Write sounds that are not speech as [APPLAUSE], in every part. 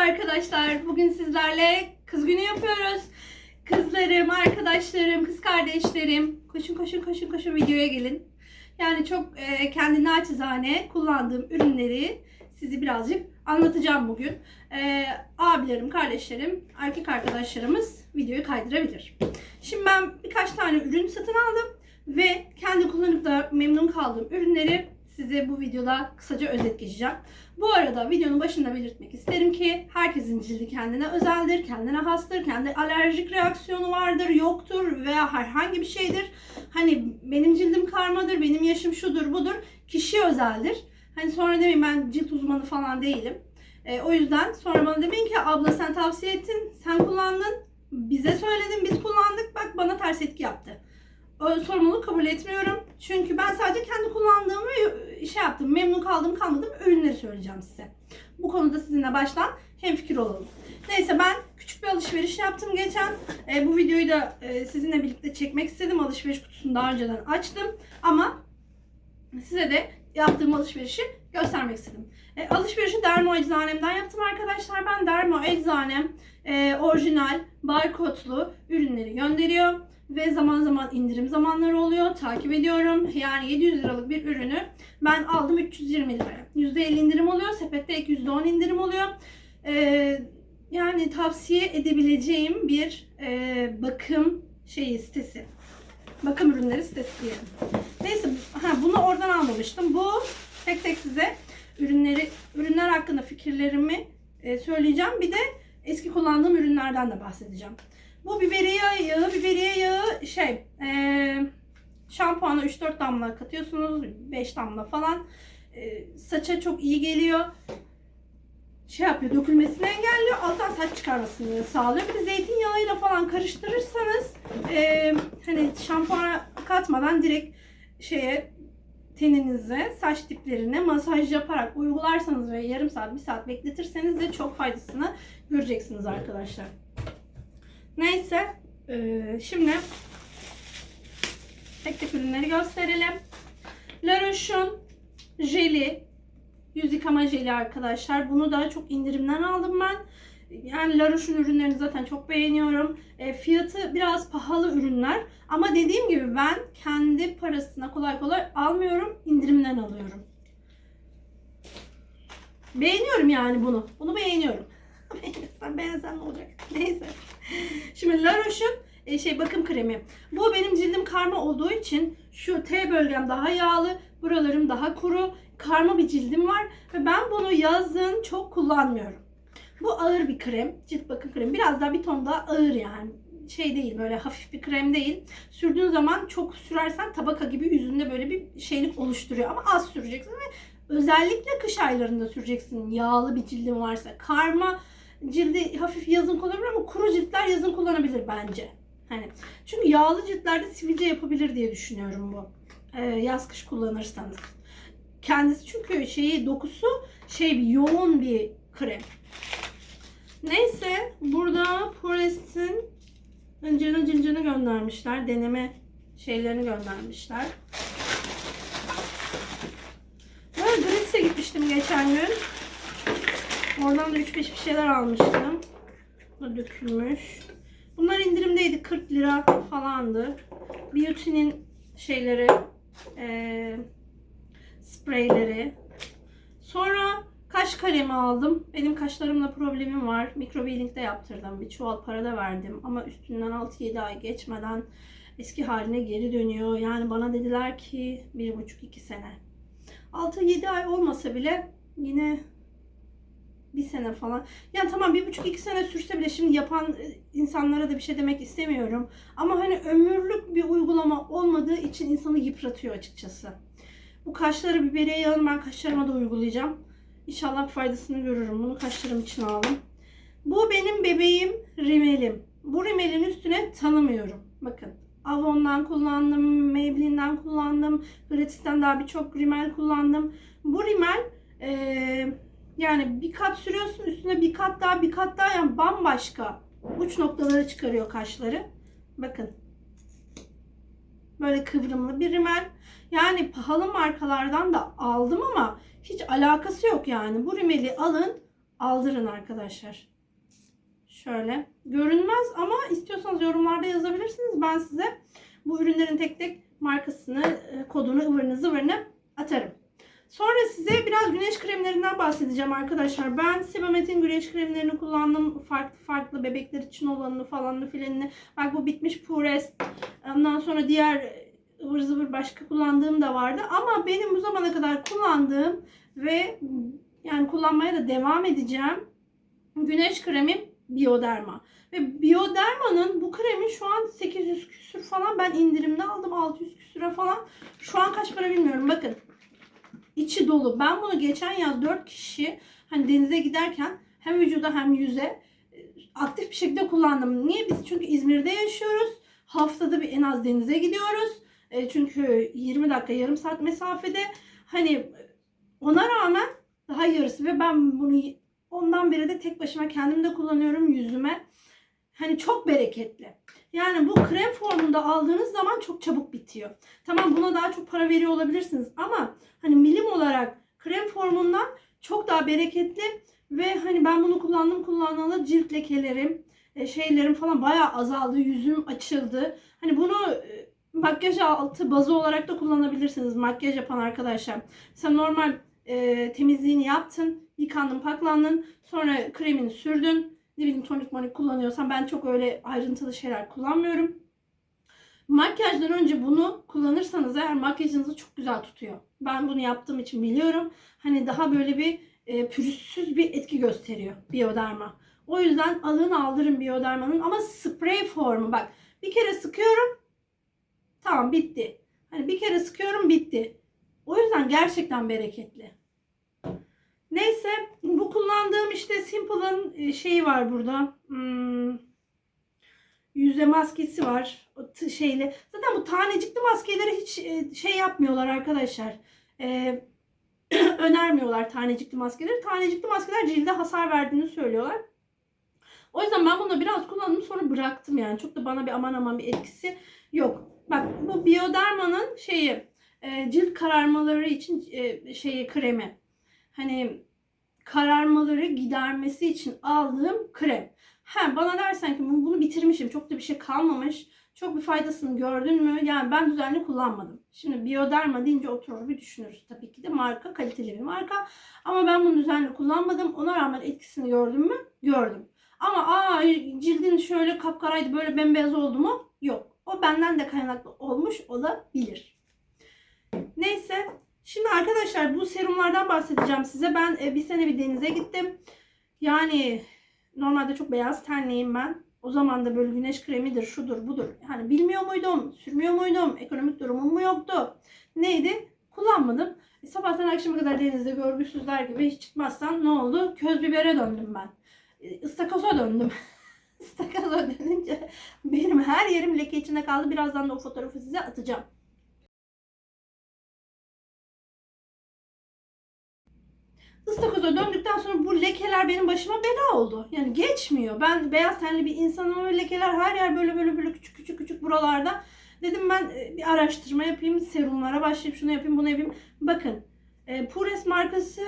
arkadaşlar. Bugün sizlerle kız günü yapıyoruz. Kızlarım, arkadaşlarım, kız kardeşlerim. Koşun koşun koşun koşun videoya gelin. Yani çok e, kendi naçizane kullandığım ürünleri sizi birazcık anlatacağım bugün. E, abilerim, kardeşlerim, erkek arkadaşlarımız videoyu kaydırabilir. Şimdi ben birkaç tane ürün satın aldım ve kendi kullanıp da memnun kaldığım ürünleri size bu videoda kısaca özet geçeceğim. Bu arada videonun başında belirtmek isterim ki herkesin cildi kendine özeldir, kendine hastır, kendi alerjik reaksiyonu vardır, yoktur veya herhangi bir şeydir. Hani benim cildim karmadır, benim yaşım şudur budur, kişi özeldir. Hani sonra demeyin ben cilt uzmanı falan değilim. E, o yüzden sonra bana demeyin ki abla sen tavsiye ettin, sen kullandın, bize söyledin, biz kullandık, bak bana ters etki yaptı. Sorumluluğu kabul etmiyorum. Çünkü ben sadece kendi kullandığım ve şey yaptım, memnun kaldığım kalmadığım ürünleri söyleyeceğim size. Bu konuda sizinle baştan hemfikir olalım. Neyse ben küçük bir alışveriş yaptım geçen. E, bu videoyu da e, sizinle birlikte çekmek istedim. Alışveriş kutusunu daha önceden açtım. Ama size de yaptığım alışverişi göstermek istedim. E, alışverişi Dermo Eczanem'den yaptım arkadaşlar. Ben Dermo Eczanem e, orijinal, barkodlu ürünleri gönderiyor. Ve zaman zaman indirim zamanları oluyor. Takip ediyorum. Yani 700 liralık bir ürünü ben aldım 320 liraya. %50 indirim oluyor. Sepette ek %10 indirim oluyor. E, yani tavsiye edebileceğim bir e, bakım şeyi sitesi. Bakım ürünleri sitesi diyelim. Neyse ha, bunu oradan almamıştım. Bu tek tek size ürünleri ürünler hakkında fikirlerimi e, söyleyeceğim. Bir de eski kullandığım ürünlerden de bahsedeceğim. Bu biberiye yağı, biberiye yağı şey e, şampuana 3-4 damla katıyorsunuz. 5 damla falan. E, saça çok iyi geliyor. Şey yapıyor, dökülmesini engelliyor. Alttan saç çıkarmasını sağlıyor. Bir de zeytinyağıyla falan karıştırırsanız e, hani şampuana katmadan direkt şeye teninize, saç diplerine masaj yaparak uygularsanız ve yarım saat, bir saat bekletirseniz de çok faydasını göreceksiniz arkadaşlar. Neyse, e, şimdi tek tek ürünleri gösterelim. La Roche'un jeli, yüz yıkama jeli arkadaşlar. Bunu da çok indirimden aldım ben. Yani La Roche'un ürünlerini zaten çok beğeniyorum. E, fiyatı biraz pahalı ürünler. Ama dediğim gibi ben kendi parasına kolay kolay almıyorum. indirimden alıyorum. Beğeniyorum yani bunu. Bunu beğeniyorum. Beğenirsen beğensen ne olacak? [LAUGHS] Neyse. Şimdi La Roche'un e, şey bakım kremi. Bu benim cildim karma olduğu için şu T bölgem daha yağlı, buralarım daha kuru, karma bir cildim var ve ben bunu yazın çok kullanmıyorum. Bu ağır bir krem, cilt bakım kremi. Biraz daha bir ton daha ağır yani. Şey değil böyle hafif bir krem değil. Sürdüğün zaman çok sürersen tabaka gibi yüzünde böyle bir şeylik oluşturuyor ama az süreceksin ve özellikle kış aylarında süreceksin. Yağlı bir cildin varsa. Karma cildi hafif yazın kullanabilir ama kuru ciltler yazın kullanabilir bence. Hani çünkü yağlı ciltlerde sivilce yapabilir diye düşünüyorum bu. Ee, yaz kış kullanırsanız. Kendisi çünkü şeyi dokusu şey bir yoğun bir krem. Neyse burada Porest'in öncene cincini göndermişler. Deneme şeylerini göndermişler. Ben Gratis'e gitmiştim geçen gün. Oradan da 3-5 bir şeyler almıştım. Bu dökülmüş. Bunlar indirimdeydi. 40 lira falandı. Beauty'nin şeyleri e, spreyleri. Sonra kaş kalemi aldım. Benim kaşlarımla problemim var. Microbling'de yaptırdım. Bir çuval para da verdim. Ama üstünden 6-7 ay geçmeden eski haline geri dönüyor. Yani bana dediler ki 1,5-2 sene. 6-7 ay olmasa bile yine bir sene falan. Yani tamam bir buçuk iki sene sürse bile şimdi yapan insanlara da bir şey demek istemiyorum. Ama hani ömürlük bir uygulama olmadığı için insanı yıpratıyor açıkçası. Bu kaşları biberiye yağını ben kaşlarıma da uygulayacağım. İnşallah faydasını görürüm. Bunu kaşlarım için aldım. Bu benim bebeğim rimelim. Bu rimelin üstüne tanımıyorum. Bakın. Avon'dan kullandım, Maybelline'den kullandım, Gratis'ten daha birçok rimel kullandım. Bu rimel ee, yani bir kat sürüyorsun üstüne bir kat daha bir kat daha yani bambaşka uç noktaları çıkarıyor kaşları. Bakın. Böyle kıvrımlı bir rimel. Yani pahalı markalardan da aldım ama hiç alakası yok yani. Bu rimeli alın aldırın arkadaşlar. Şöyle. Görünmez ama istiyorsanız yorumlarda yazabilirsiniz. Ben size bu ürünlerin tek tek markasını, e, kodunu, ıvırını zıvırını atarım. Sonra size biraz güneş kremlerinden bahsedeceğim arkadaşlar. Ben Sebamet'in güneş kremlerini kullandım. Farklı farklı bebekler için olanını falanını filanını. Bak bu bitmiş Pures. Ondan sonra diğer ıvır zıvır başka kullandığım da vardı. Ama benim bu zamana kadar kullandığım ve yani kullanmaya da devam edeceğim güneş kremim Bioderma. Ve Bioderma'nın bu kremi şu an 800 küsür falan ben indirimde aldım 600 küsüre falan. Şu an kaç para bilmiyorum bakın. İçi dolu. Ben bunu geçen yaz 4 kişi hani denize giderken hem vücuda hem yüze e, aktif bir şekilde kullandım. Niye? Biz çünkü İzmir'de yaşıyoruz. Haftada bir en az denize gidiyoruz. E, çünkü 20 dakika yarım saat mesafede. Hani ona rağmen daha yarısı ve ben bunu ondan beri de tek başıma kendim de kullanıyorum yüzüme. Hani çok bereketli. Yani bu krem formunda aldığınız zaman çok çabuk bitiyor. Tamam buna daha çok para veriyor olabilirsiniz ama hani milim olarak krem formundan çok daha bereketli ve hani ben bunu kullandım kullanalı cilt lekelerim, e, şeylerim falan bayağı azaldı. Yüzüm açıldı. Hani bunu e, makyaj altı bazı olarak da kullanabilirsiniz makyaj yapan arkadaşlar. Sen normal e, temizliğini yaptın, yıkandın, paklandın, sonra kremini sürdün. Ne bileyim tonik monik kullanıyorsan ben çok öyle ayrıntılı şeyler kullanmıyorum. Makyajdan önce bunu kullanırsanız eğer makyajınızı çok güzel tutuyor. Ben bunu yaptığım için biliyorum. Hani daha böyle bir e, pürüzsüz bir etki gösteriyor Bioderma. O yüzden alın aldırın Bioderma'nın ama sprey formu bak. Bir kere sıkıyorum. Tamam bitti. Hani bir kere sıkıyorum bitti. O yüzden gerçekten bereketli. Neyse bu kullandığım işte Simple'ın e, şeyi var burada. Hmm, yüze maskesi var. O şeyli. Zaten bu tanecikli maskeleri hiç e, şey yapmıyorlar arkadaşlar. E, [CLEARS THROAT] önermiyorlar tanecikli maskeleri. Tanecikli maskeler cilde hasar verdiğini söylüyorlar. O yüzden ben bunu biraz kullandım sonra bıraktım yani. Çok da bana bir aman aman bir etkisi yok. Bak bu Bioderma'nın şeyi e, cilt kararmaları için e, şeyi kremi. Hani kararmaları gidermesi için aldığım krem. He bana dersen ki bunu bitirmişim. Çok da bir şey kalmamış. Çok bir faydasını gördün mü? Yani ben düzenli kullanmadım. Şimdi Bioderma deyince oturur bir düşünürüz. Tabii ki de marka kaliteli bir marka. Ama ben bunu düzenli kullanmadım. Ona rağmen etkisini gördüm mü? Gördüm. Ama aa cildin şöyle kapkaraydı böyle bembeyaz oldu mu? Yok. O benden de kaynaklı olmuş olabilir. Neyse. Şimdi arkadaşlar bu serumlardan bahsedeceğim size. Ben e, bir sene bir denize gittim. Yani normalde çok beyaz tenliyim ben. O zaman da böyle güneş kremidir, şudur, budur. Yani bilmiyor muydum, sürmüyor muydum, ekonomik durumum mu yoktu? Neydi? Kullanmadım. E, sabahtan akşama kadar denizde görgüsüzler gibi hiç çıkmazsan ne oldu? Köz bibere döndüm ben. E, ıstakoza döndüm. [LAUGHS] Istakoza dönünce benim her yerim leke içinde kaldı. Birazdan da o fotoğrafı size atacağım. Istakoza döndükten sonra bu lekeler benim başıma bela oldu. Yani geçmiyor. Ben beyaz tenli bir insanım ama lekeler her yer böyle böyle böyle küçük küçük küçük buralarda. Dedim ben e, bir araştırma yapayım, serumlara başlayıp şunu yapayım, bunu yapayım. Bakın, e, Pures markası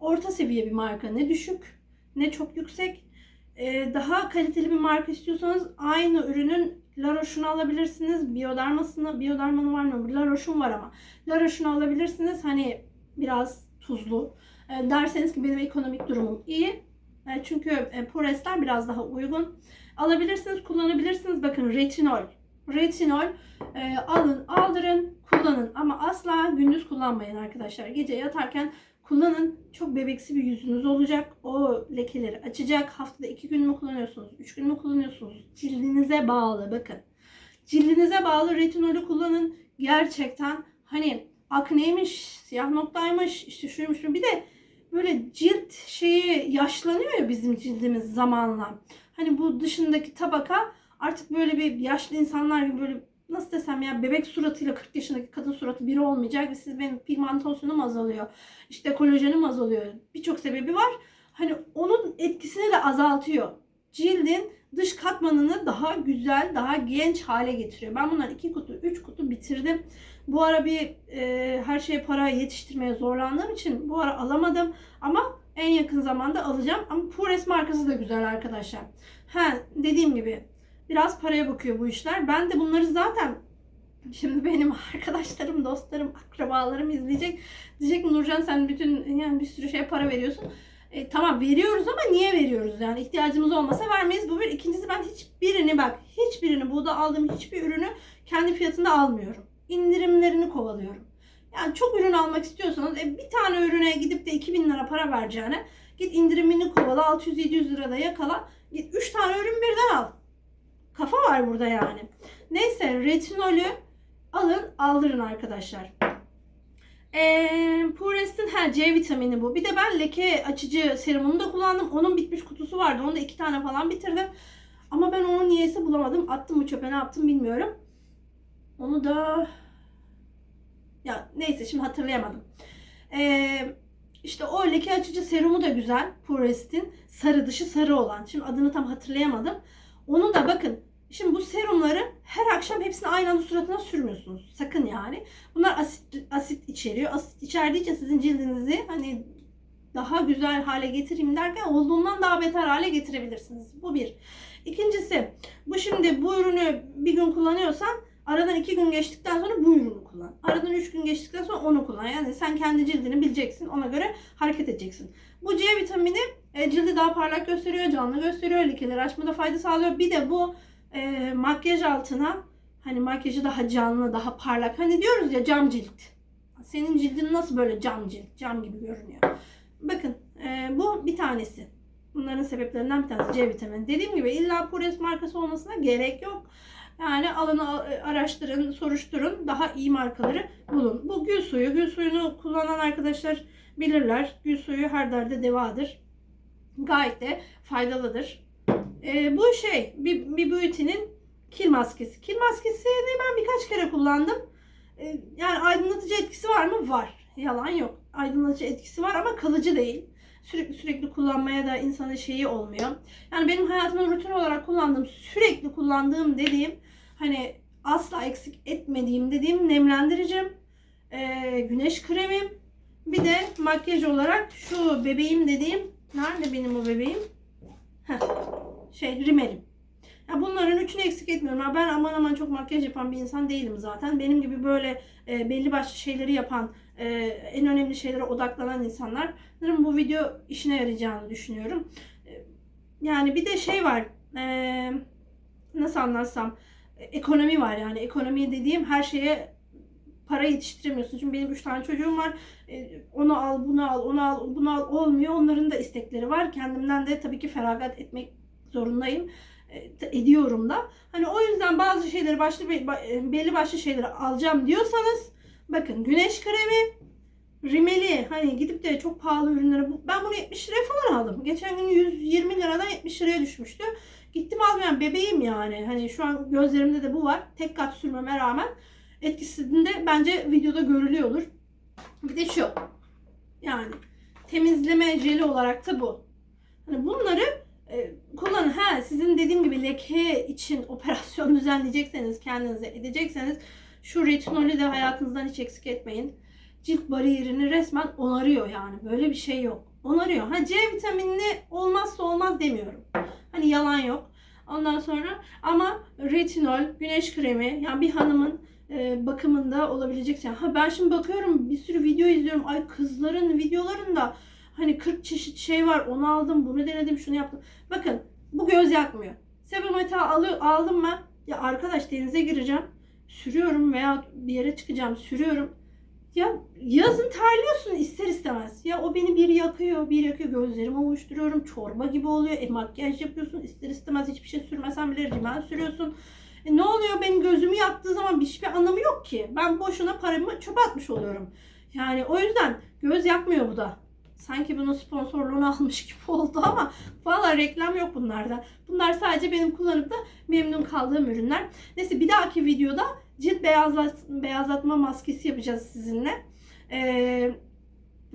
orta seviye bir marka. Ne düşük, ne çok yüksek. E, daha kaliteli bir marka istiyorsanız aynı ürünün La Roche'unu alabilirsiniz. Bioderma'sını, Bioderma'nın var mı? La Roche'un var ama. La Roche'unu alabilirsiniz. Hani biraz tuzlu. E, derseniz ki benim ekonomik durumum iyi. E, çünkü e, biraz daha uygun. Alabilirsiniz, kullanabilirsiniz. Bakın retinol. Retinol e, alın, aldırın, kullanın. Ama asla gündüz kullanmayın arkadaşlar. Gece yatarken kullanın. Çok bebeksi bir yüzünüz olacak. O lekeleri açacak. Haftada iki gün mü kullanıyorsunuz? Üç gün mü kullanıyorsunuz? Cildinize bağlı. Bakın. Cildinize bağlı retinolü kullanın. Gerçekten hani akneymiş, siyah noktaymış, işte şuymuş. Bir de böyle cilt şeyi yaşlanıyor ya bizim cildimiz zamanla. Hani bu dışındaki tabaka artık böyle bir yaşlı insanlar gibi böyle nasıl desem ya bebek suratıyla 40 yaşındaki kadın suratı biri olmayacak ve siz benim pigmentasyonum azalıyor. İşte kolajenim azalıyor. Birçok sebebi var. Hani onun etkisini de azaltıyor. Cildin dış katmanını daha güzel, daha genç hale getiriyor. Ben bunları iki kutu, üç kutu bitirdim. Bu ara bir e, her şeye para yetiştirmeye zorlandığım için bu ara alamadım. Ama En yakın zamanda alacağım. Ama Pures markası da güzel arkadaşlar. Ha dediğim gibi biraz paraya bakıyor bu işler. Ben de bunları zaten şimdi benim [LAUGHS] arkadaşlarım, dostlarım, akrabalarım izleyecek. Diyecek Nurcan sen bütün yani bir sürü şeye para veriyorsun. E, tamam veriyoruz ama niye veriyoruz yani ihtiyacımız olmasa vermeyiz bu bir. İkincisi ben hiçbirini bak hiçbirini burada aldığım hiçbir ürünü kendi fiyatında almıyorum. İndirimlerini kovalıyorum. Yani çok ürün almak istiyorsanız e, bir tane ürüne gidip de 2000 lira para vereceğine git indirimini kovala 600-700 lirada yakala. Git 3 tane ürün birden al. Kafa var burada yani. Neyse retinolü alın aldırın arkadaşlar. Ee, Pures'in ha C vitamini bu. Bir de ben leke açıcı serumunu da kullandım. Onun bitmiş kutusu vardı. Onu da iki tane falan bitirdim. Ama ben onu niyeyse bulamadım. Attım mı çöpe ne yaptım bilmiyorum. Onu da ya neyse şimdi hatırlayamadım. Ee, işte o leke açıcı serumu da güzel. Pures'in sarı dışı sarı olan. Şimdi adını tam hatırlayamadım. Onu da bakın Şimdi bu serumları her akşam hepsini aynı anda suratına sürmüyorsunuz. Sakın yani. Bunlar asit, asit içeriyor. Asit içerdiği sizin cildinizi hani daha güzel hale getireyim derken olduğundan daha beter hale getirebilirsiniz. Bu bir. İkincisi bu şimdi bu ürünü bir gün kullanıyorsan aradan iki gün geçtikten sonra bu ürünü kullan. Aradan üç gün geçtikten sonra onu kullan. Yani sen kendi cildini bileceksin. Ona göre hareket edeceksin. Bu C vitamini e, cildi daha parlak gösteriyor, canlı gösteriyor, lekeleri açmada fayda sağlıyor. Bir de bu e, makyaj altına hani makyajı daha canlı, daha parlak. Hani diyoruz ya cam cilt. Senin cildin nasıl böyle cam cilt, cam gibi görünüyor. Bakın e, bu bir tanesi. Bunların sebeplerinden bir tanesi C vitamini. Dediğim gibi illa Pures markası olmasına gerek yok. Yani alın araştırın, soruşturun. Daha iyi markaları bulun. Bu gül suyu. Gül suyunu kullanan arkadaşlar bilirler. Gül suyu her derde devadır. Gayet de faydalıdır. Ee, bu şey bir, Beauty'nin kil maskesi. Kil maskesini ben birkaç kere kullandım. Ee, yani aydınlatıcı etkisi var mı? Var. Yalan yok. Aydınlatıcı etkisi var ama kalıcı değil. Sürekli sürekli kullanmaya da insanın şeyi olmuyor. Yani benim hayatımın rutin olarak kullandığım, sürekli kullandığım dediğim hani asla eksik etmediğim dediğim nemlendiricim, e, güneş kremim, bir de makyaj olarak şu bebeğim dediğim, nerede benim o bebeğim? Heh, şey rimelim. Ya bunların üçünü eksik etmiyorum. Ben aman aman çok makyaj yapan bir insan değilim zaten. Benim gibi böyle e, belli başlı şeyleri yapan, e, en önemli şeylere odaklanan insanların bu video işine yarayacağını düşünüyorum. E, yani bir de şey var. E, nasıl anlatsam? E, ekonomi var yani. Ekonomi dediğim her şeye para yetiştiremiyorsun. Çünkü benim üç tane çocuğum var. E, onu al, bunu al, onu al, bunu al olmuyor. Onların da istekleri var. Kendimden de tabii ki feragat etmek zorundayım. E, ediyorum da. Hani o yüzden bazı şeyleri başlı e, belli başlı şeyleri alacağım diyorsanız bakın güneş kremi rimeli hani gidip de çok pahalı ürünlere ben bunu 70 liraya falan aldım. Geçen gün 120 liradan 70 liraya düşmüştü. Gittim aldım yani bebeğim yani. Hani şu an gözlerimde de bu var. Tek kat sürmeme rağmen etkisinde bence videoda görülüyordur. Bir de şu. Yani temizleme jeli olarak da bu. Hani bunları kullanın. Ha sizin dediğim gibi leke için operasyon [LAUGHS] düzenleyecekseniz, kendinize edecekseniz şu retinolü de hayatınızdan hiç eksik etmeyin. Cilt bariyerini resmen onarıyor yani. Böyle bir şey yok. Onarıyor. Ha C vitaminli olmazsa olmaz demiyorum. Hani yalan yok. Ondan sonra ama retinol, güneş kremi yani bir hanımın e, bakımında olabilecek şey. Ha ben şimdi bakıyorum bir sürü video izliyorum. Ay kızların videolarında Hani 40 çeşit şey var. Onu aldım, bunu denedim, şunu yaptım. Bakın bu göz yakmıyor. Sebameta aldım mı? Ya arkadaş denize gireceğim. Sürüyorum veya bir yere çıkacağım. Sürüyorum. Ya yazın terliyorsun ister istemez. Ya o beni bir yakıyor, bir yakıyor. Gözlerimi ovuşturuyorum. Çorba gibi oluyor. E makyaj yapıyorsun. ister istemez hiçbir şey sürmesen bile rimel sürüyorsun. E, ne oluyor benim gözümü yaktığı zaman hiçbir anlamı yok ki. Ben boşuna paramı çöpe atmış oluyorum. Yani o yüzden göz yakmıyor bu da. Sanki bunun sponsorluğunu [LAUGHS] almış gibi oldu ama valla reklam yok bunlarda. Bunlar sadece benim kullanıp da memnun kaldığım ürünler. Neyse bir dahaki videoda cilt beyazlat, beyazlatma maskesi yapacağız sizinle. Ee,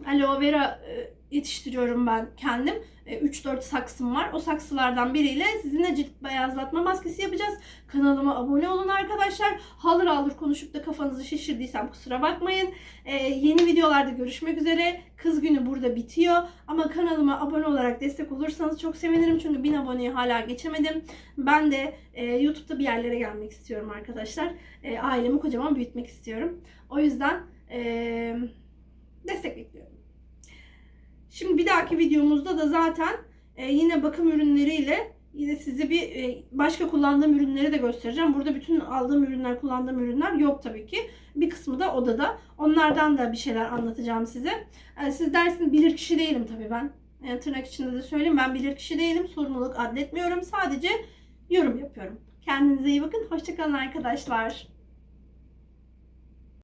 aloe vera e, yetiştiriyorum ben kendim. 3-4 saksım var. O saksılardan biriyle sizinle cilt beyazlatma maskesi yapacağız. Kanalıma abone olun arkadaşlar. Halır halır konuşup da kafanızı şişirdiysem kusura bakmayın. Ee, yeni videolarda görüşmek üzere. Kız günü burada bitiyor. Ama kanalıma abone olarak destek olursanız çok sevinirim. Çünkü 1000 aboneyi hala geçemedim. Ben de e, YouTube'da bir yerlere gelmek istiyorum arkadaşlar. E, ailemi kocaman büyütmek istiyorum. O yüzden e, destek bekliyorum. Şimdi bir dahaki videomuzda da zaten e, yine bakım ürünleriyle yine size bir e, başka kullandığım ürünleri de göstereceğim. Burada bütün aldığım ürünler, kullandığım ürünler yok tabii ki. Bir kısmı da odada. Onlardan da bir şeyler anlatacağım size. E, siz dersiniz bilir kişi değilim tabii ben. E, tırnak içinde de söyleyeyim ben bilir kişi değilim. Sorumluluk adletmiyorum. Sadece yorum yapıyorum. Kendinize iyi bakın. Hoşçakalın arkadaşlar.